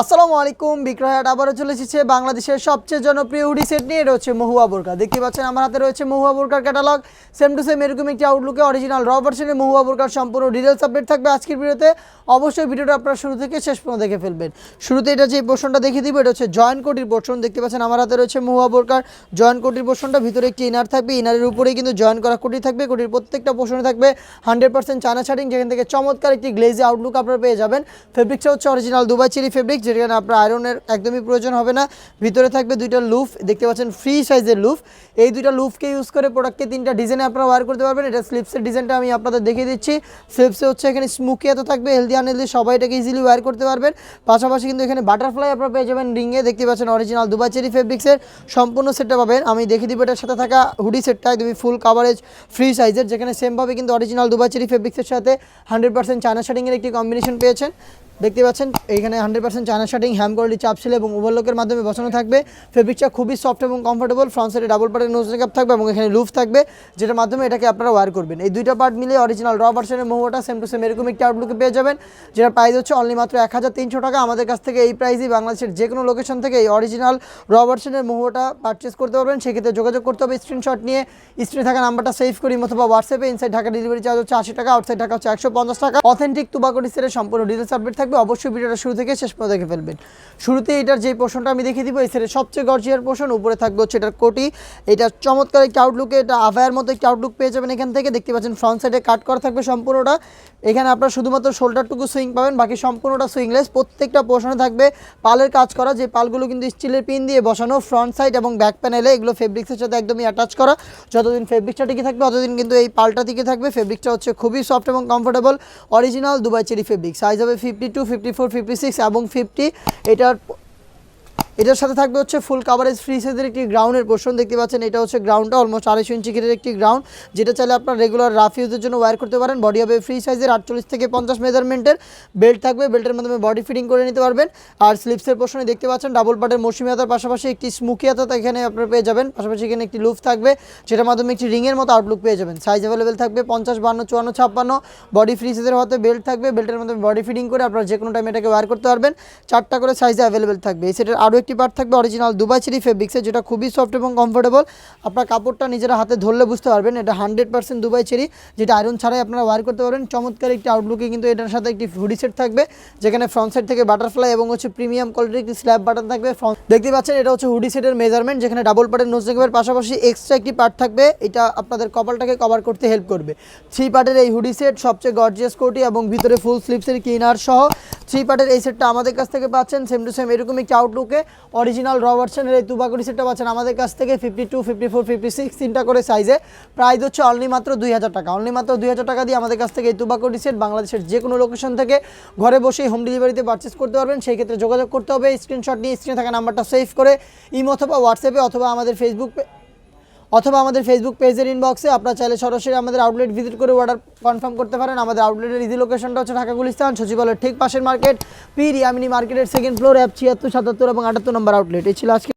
আসসালামু আলাইকুম বিক্রয়াট আবারও চলে এসেছে বাংলাদেশের সবচেয়ে জনপ্রিয় হুডি সেট নিয়ে হচ্ছে মহুয়া বোরকা। দেখতে পাচ্ছেন আমার হাতে রয়েছে মহুয়া বোরকার ক্যাটালগ। সেম টু সেম এরকম একটি আউটলুকে অরিজিনাল র ভার্সনের মহুয়া বোরকার সম্পূর্ণ ডিটেলস আপডেট থাকবে আজকের ভিডিওতে। অবশ্যই ভিডিওটা আপনারা শুরু থেকে শেষ পর্যন্ত দেখে ফেলবেন। শুরুতে এটা যে পোর্শনটা দেখিয়ে দিব, এটা হচ্ছে জয়েন্ট কোটির পোর্শন দেখতে পাচ্ছেন আমার হাতে রয়েছে মহুয়া বোরকার জয়েন্ট কোটির পোর্শনটা ভিতরে একটি ইনার থাকবে ইনারের উপরেই কিন্তু জয়েন করা কোটি থাকবে। কোটির প্রত্যেকটা পোর্শনে থাকবে। হান্ড্রেড পার্সেন্ট চানা শার্টিং যেখান থেকে চমৎকার একটি গ্লেজি আউটলুক আপনারা পেয়ে যাবেন। ফেব্রিক্সটা হচ্ছে অরিজিনাল দুবাই চিরি ফেব্রিক যেখানে আপনার আয়রনের একদমই প্রয়োজন হবে না। ভিতরে থাকবে দুইটা লুফ, দেখতে পাচ্ছেন ফ্রি সাইজের লুফ। এই দুইটা লুফকে ইউজ করে প্রোডাক্টকে তিনটা ডিজাইনে আপনারা ওয়ার করতে পারবেন। এটা স্লিপসের ডিজাইনটা আমি আপনাদের দেখিয়ে দিচ্ছি। স্লিপসে হচ্ছে এখানে স্মুকি এত থাকবে হেলদি আনহেলদি সবাই এটাকে ইজিলি ওয়ার করতে পারবেন। পাশাপাশি কিন্তু এখানে বাটারফ্লাই আপনারা পেয়ে যাবেন রিংয়ে দেখতে পাচ্ছেন অরিজিনাল দুবাই চেরি ফেব্রিক্সের সম্পূর্ণ সেটটা পাবেন। আমি দেখিয়ে দিব এটার সাথে থাকা হুডি সেটটা একদমই ফুল কাভারেজ ফ্রি সাইজের যেখানে সেমভাবে কিন্তু অরিজিনাল দুবাই চেরি ফেব্রিক্সের সাথে হান্ড্রেড পার্সেন্ট চায়না শার্টিংয়ের একটি কম্বিনেশন পেয়েছেন। দেখতে পাচ্ছেন, এইখানে হান্ড্রেড পার্সেন্ট চায়না শার্টিং হ্যাম কোয়ালিটি চাপ ছিল এবং ওভারলকের মাধ্যমে বসানো থাকবে। ফেব্রিকটা খুবই সফট এবং কমফোর্টেবল ফ্রন্ট সাইডে ডাবল পার্টের নোজ কাপ থাকবে এবং এখানে লুফ থাকবে, যেটার মাধ্যমে এটাকে আপনারা ওয়ার করবেন। এই দুইটা পার্ট মিলে অরিজিনাল র ভার্সনের মোহটা সেম টু সেম এরকম একটি আউটলুকে পেয়ে যাবেন যেটা প্রাইস হচ্ছে অনলি মাত্র এক হাজার তিনশো টাকা। আমাদের কাছ থেকে এই প্রাইসই বাংলাদেশের যে কোনো লোকেশন থেকে এই অরিজিনাল র ভার্সনের মোহটা পারচেস করতে পারবেন। সেক্ষেত্রে যোগাযোগ করতে হবে স্ক্রিনশট নিয়ে। স্ক্রিনে থাকা নাম্বারটা সেভ করি, অথবা হোয়াটসঅ্যাপে ইনসাইড ঢাকা ডেলিভারি চার্জ হচ্ছে আশি টাকা আউটসাইড ঢাকা হচ্ছে একশো পঞ্চাশ টাকা। অথেন্টিক তুবাকটি সেটের সম্পূর্ণ ডিটেলস আপডেট থাকবে। অবশ্যই ভিডিওটা শুরু থেকে শেষ পর্যন্ত দেখে ফেলবেন। শুরুতে এটার যে পোর্শনটা আমি দেখিয়ে দিব, এই সেটের সবচেয়ে গর্জিয়ার পোর্শন উপরে থাকবে হচ্ছে এটার কোটি। এটা চমৎকার একটি আউটলুকে এটা আভায়ার মতো একটি আউটলুক পেয়ে যাবেন এখান থেকে। দেখতে পাচ্ছেন ফ্রন্ট সাইডে কাট করা থাকবে সম্পূর্ণটা। এখানে আপনার শুধুমাত্র শোল্ডারটুকু সুইং পাবেন, বাকি সম্পূর্ণটা সুইংলেস প্রত্যেকটা পোর্শনে থাকবে পালের কাজ করা, যে পালগুলো কিন্তু স্টিলের পিন দিয়ে বসানো ফ্রন্ট সাইড এবং ব্যাক প্যানেলে এগুলো ফেব্রিক্সের সাথে একদমই অ্যাটাচ করা। যতদিন ফেব্রিকটা টিকে থাকবে ততদিন কিন্তু এই পালটা টিকে থাকবে। ফেব্রিকটা হচ্ছে খুবই সফট এবং comfortable original Dubai cherry fabric size হবে fifty two fifty four fifty six এবং ফিফটি এটার এটার সাথে থাকবে হচ্ছে ফুল কাভারেজ ফ্রি সাইজের একটি গ্রাউন্ডের পোর্শন দেখতে পাচ্ছেন, এটা হচ্ছে গ্রাউন্ডটা অলমোস্ট আড়াইশো ইঞ্চি ঘিরের একটি গ্রাউন্ড যেটা চাইলে আপনার রেগুলার রাফ ইউজের জন্য ওয়্যার করতে পারেন। বডি হবে ফ্রি সাইজের আটচল্লিশ থেকে পঞ্চাশ মেজারমেন্টের বেল্ট থাকবে বেল্টের মাধ্যমে বডি ফিটিং করে নিতে পারবেন। আর স্লিপসের পোর্শনে দেখতে পাচ্ছেন ডাবল পার্টের মৌসুমিয়াতার পাশাপাশি একটি স্মুকিয়াতা এখানে আপনারা পেয়ে যাবেন। পাশাপাশি এখানে একটি লুফ থাকবে, যেটার মাধ্যমে একটি রিংয়ের মতো আউটলুক পেয়ে যাবেন। সাইজ অ্যাভেলেবেল থাকবে পঞ্চাশ, বান্ন, চুয়ান্ন, ছাপ্পান্ন। বডি ফ্রি সাইজের হতে বেল্ট থাকবে বেল্টের মাধ্যমে বডি ফিটিং করে আপনারা যে কোনো টাইমে এটাকে ওয়্যার করতে পারবেন। চারটা করে সাইজে অ্যাভেলেবেল থাকবে। এই সেটের আরও একটি পার্ট থাকবে অরিজিনাল দুবাই চেরি ফেব্রিক্সের যেটা খুবই সফট এবং কমফোর্টেবল আপনার কাপড়টা নিজেরা হাতে ধরলে বুঝতে পারবেন, এটা হান্ড্রেড পার্সেন্ট দুবাই চেরি যেটা আয়রন ছাড়াই আপনারা ওয়ার করতে পারবেন। চমৎকার একটি আউটলুকে কিন্তু এটার সাথে একটি হুডি সেট থাকবে, যেখানে ফ্রন্ট সাইড থেকে বাটারফ্লাই এবং হচ্ছে প্রিমিয়াম কোয়ালিটির একটি স্ল্যাব বাটন থাকবে। দেখতে পাচ্ছেন, এটা হচ্ছে হুডি সেটের মেজারমেন্ট যেখানে ডাবল পার্টের নোজ নেকের পাশাপাশি এক্সট্রা একটি পার্ট থাকবে। এটা আপনাদের কপালটাকে কভার করতে হেল্প করবে। থ্রি পার্টের এই হুডি সেট সবচেয়ে গর্জিয়াস কোটি এবং ভিতরে ফুল স্লিপসের কিনার সহ। থ্রি পার্টের এই সেটটা আমাদের কাছ থেকে পাচ্ছেন সেম টু সেম এরকম একটি আউটলুকে অরিজিনাল র ভার্সনের এই তুবাকুড়ি সেটটা পাচ্ছেন আমাদের কাছ থেকে fifty two fifty four fifty six তিনটা করে সাইজে প্রাইস হচ্ছে অনলি মাত্র দুই হাজার টাকা। অনলি মাত্র দুই হাজার টাকা দিয়ে আমাদের কাছ থেকে এই তুবাকুড়ি সেট বাংলাদেশের যে কোনো লোকেশন থেকে ঘরে বসেই হোম ডেলিভারিতে পারচেস করতে পারবেন। সেই ক্ষেত্রে যোগাযোগ করতে হবে। স্ক্রিনশট নিয়ে স্ক্রিনে থাকা নাম্বারটা সেভ করে ইম অথবা হোয়াটসঅ্যাপে অথবা আমাদের ফেসবুক অথবা আমাদের ফেসবুক পেজের ইনবক্সে আপনারা চাইলে সরাসরি আমাদের আউটলেট ভিজিট করে অর্ডার কনফার্ম করতে পারেন। আমাদের আউটলেটের ইজি লোকেশনটা হচ্ছে ঢাকা গুলিস্তান, সচিবালয়ের ঠিক পাশের মার্কেট পি রিয়ামিনি মার্কেটের সেকেন্ড ফ্লোর অ্যাপ ছিয়াত্তর, সাতাত্তর এবং আটাত্তর নম্বর আউটলেট এই ছিল আজকে